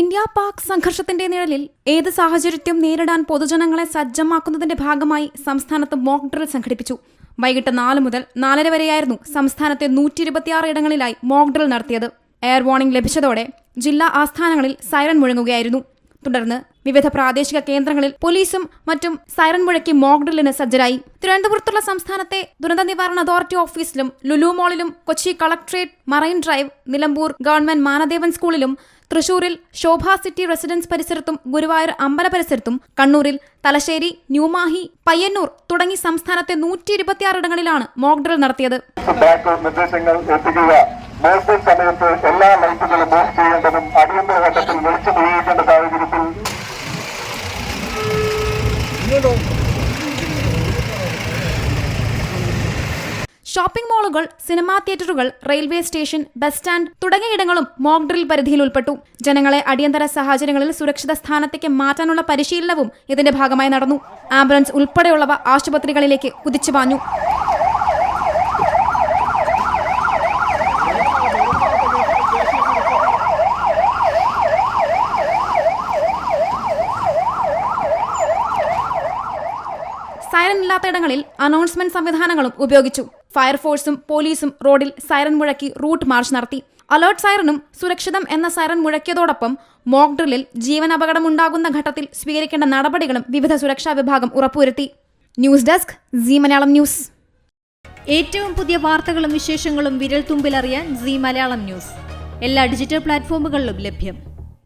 India Pak സംഘർഷത്തിന്റെ നിഴലിൽ ഏത് സാഹചര്യത്തെയും നേരിടാൻ പൊതുജനങ്ങളെ സജ്ജമാക്കുന്നതിന്റെ ഭാഗമായി സംസ്ഥാനത്ത് മോക്ക് ഡ്രിൽ സംഘടിപ്പിച്ചു. വൈകിട്ട് നാല് മുതൽ നാലര വരെയായിരുന്നു സംസ്ഥാനത്തെ നൂറ്റി ഇരുപത്തിയാറ് ഇടങ്ങളിലായി മോക്ക് ഡ്രിൽ നടത്തിയത്. എയർ വാർണിംഗ് ലഭിച്ചതോടെ ജില്ലാ ആസ്ഥാനങ്ങളിൽ സൈറൻ മുഴങ്ങുകയായിരുന്നു. തുടർന്ന് വിവിധ പ്രാദേശിക കേന്ദ്രങ്ങളിൽ പോലീസും മറ്റും സൈറൻ മുഴക്കി മോക്ഡ്രില്ലിന് സജ്ജരായി. തിരുവനന്തപുരത്തുള്ള സംസ്ഥാനത്തെ ദുരന്ത നിവാരണ അതോറിറ്റി ഓഫീസിലും Lulu മോളിലും Kochi collectorate marine drive Nilambur government Manavedan സ്കൂളിലും തൃശൂരിൽ ശോഭ സിറ്റി റെസിഡൻസ് പരിസരത്തും ഗുരുവായൂർ അമ്പല പരിസരത്തും കണ്ണൂരിൽ തലശ്ശേരി ന്യൂമാഹി പയ്യന്നൂർ തുടങ്ങി സംസ്ഥാനത്തെ നൂറ്റി ഇരുപത്തിയാറിടങ്ങളിലാണ് മോക്ക് ഡ്രിൽ നടത്തിയത്. നിർദ്ദേശങ്ങൾ മോക്ഡ്രിൽ സമയത്ത് എല്ലാ ഷോപ്പിംഗ് മാളുകൾ സിനിമാ തിയേറ്ററുകൾ റെയിൽവേ സ്റ്റേഷൻ ബസ് സ്റ്റാൻഡ് തുടങ്ങിയ ഇടങ്ങളും മോക്ക് ഡ്രിൽ പരിധിയിൽ ഉൾപ്പെട്ടു. ജനങ്ങളെ അടിയന്തര സാഹചര്യങ്ങളിൽ സുരക്ഷിത സ്ഥാനത്തേക്ക് മാറ്റാനുള്ള പരിശീലനവും ഇതിന്റെ ഭാഗമായി നടന്നു. ആംബുലൻസ് ഉൾപ്പെടെയുള്ളവ ആശുപത്രികളിലേക്ക് കുതിച്ചുപാഞ്ഞു. സൈറൻ ഇല്ലാത്ത ഇടങ്ങളിൽ അനൗൺസ്മെന്റ് സംവിധാനങ്ങളും ഉപയോഗിച്ചു. ഫയർഫോഴ്സും പോലീസും റോഡിൽ സൈറൻ മുഴക്കി റൂട്ട് മാർച്ച് നടത്തി. അലേർട്ട് സൈറനും സുരക്ഷിതം എന്ന സൈറൻ മുഴക്കിയതോടൊപ്പം മോക്ക് ഡ്രില്ലിൽ ജീവൻ അപകടമുണ്ടാകുന്ന ഘട്ടത്തിൽ സ്വീകരിക്കേണ്ട നടപടികളും വിവിധ സുരക്ഷാ വിഭാഗം ഉറപ്പുവരുത്തി. News desk C Malayalam news. ഏറ്റവും പുതിയ വാർത്തകളും വിശേഷങ്ങളും വിരൽ തുമ്പിലറിയാൻ സി മലയാളം ന്യൂസ്. എല്ലാ ഡിജിറ്റൽ പ്ലാറ്റ്ഫോമുകളിലും ലഭ്യം.